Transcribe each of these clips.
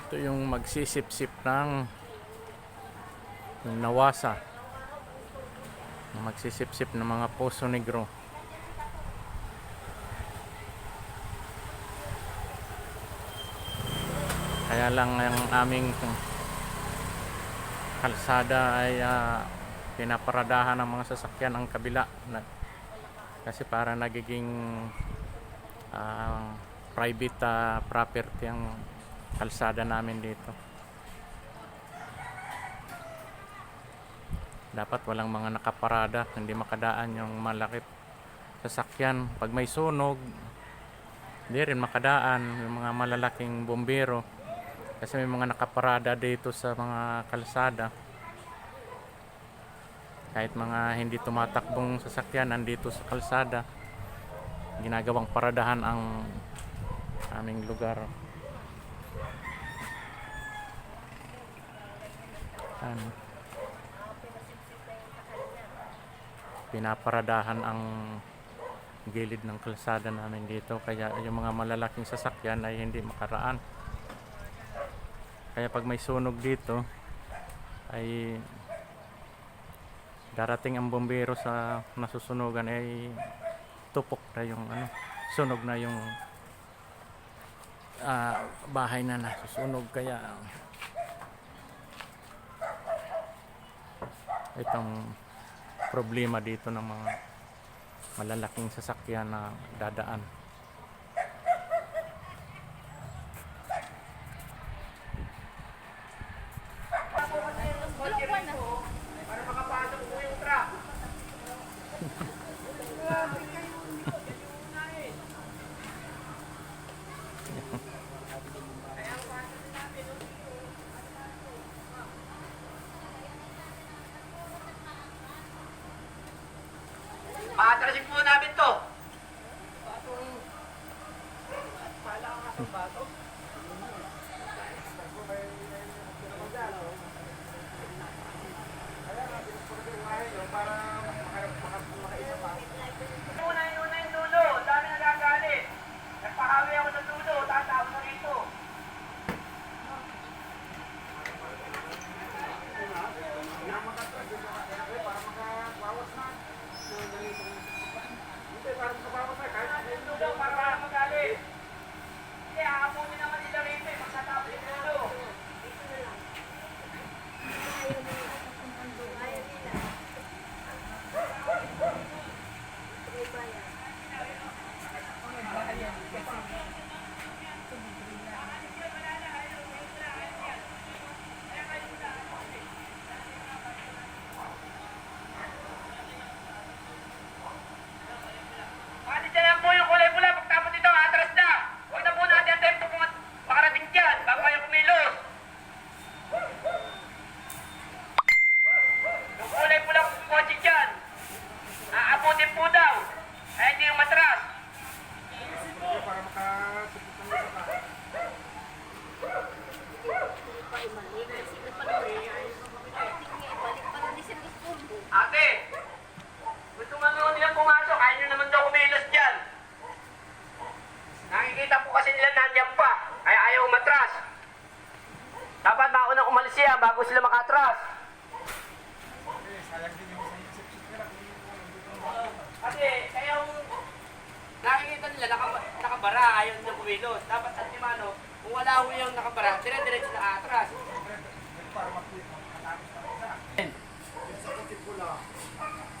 Ito yung magsisip-sip ng yung nawasa. Magsisip-sip ng mga poso negro. Kaya lang ang aming kalsada ay ah, pinaparadahan ng mga sasakyan ang kabila na, kasi para nagiging ah, private ah, property ang kalsada namin dito. Dapat walang mga nakaparada, hindi makadaan yung malaki sasakyan. Pag may sunog, hindi rin makadaan yung mga malalaking bombero. Kasi may mga nakaparada dito sa mga kalsada. Kahit mga hindi tumatakbong sasakyan nandito sa kalsada, ginagawang paradahan ang aming lugar. Ano? Pinaparadahan ang gilid ng kalsada namin dito kaya yung mga malalaking sasakyan ay hindi makaraan. Kaya pag may sunog dito ay darating ang bombero sa nasusunugan ay tupok na yung ano, sunog na yung ah, bahay na nasusunog kaya itong problema dito ng mga malalaking sasakyan na dadaan. Paatrasin siya bago sila makatras. Kasi kaya yung nakikita nila naka, nakabara, ayaw nila kumilos. Dapat at mano, kung wala ho yung nakabara, dire-diretso na atras.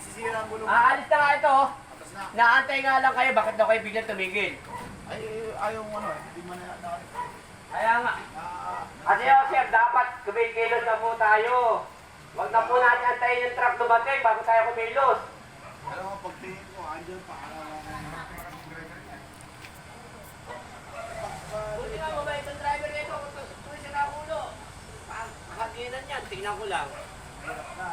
Sisira mo nung... Aalis na nga ito. Naantay nga lang kayo, bakit daw kayo biglang tumigil? Ay, ayaw ano eh. Hindi man na... na Kaya nga. Kasi oh, sir, dapat kumikilos na po tayo. Huwag na po natin antayin yung truck dumating bago tayo kumilos. alam mo, pagtingin ko, andyan pa. Buti nga mabait ang driver nito. Kung siya na ulo. Makaginan yan, tingnan ko lang. Na.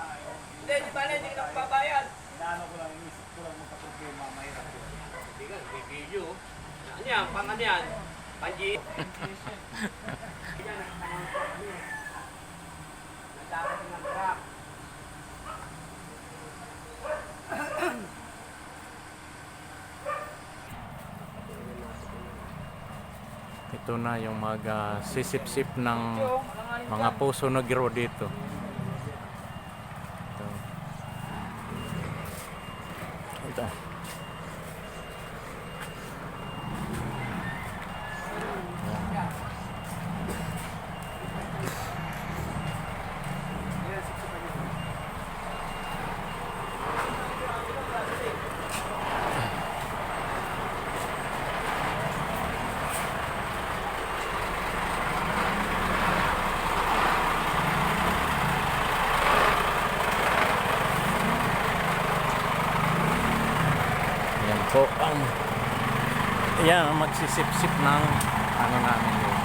Hindi, di ba na, hindi ka pabayad. Inaano ko lang, inisip ko lang magka-problema, mahirap yun. Hindi ka, may video. Ano yan, pang ano yan? Panji. Ito na yung mag ah, sisip-sip ng mga puso negro dito. Ito. Ito. Yan po ang yan ang magsisip-sip ng ano namin yun.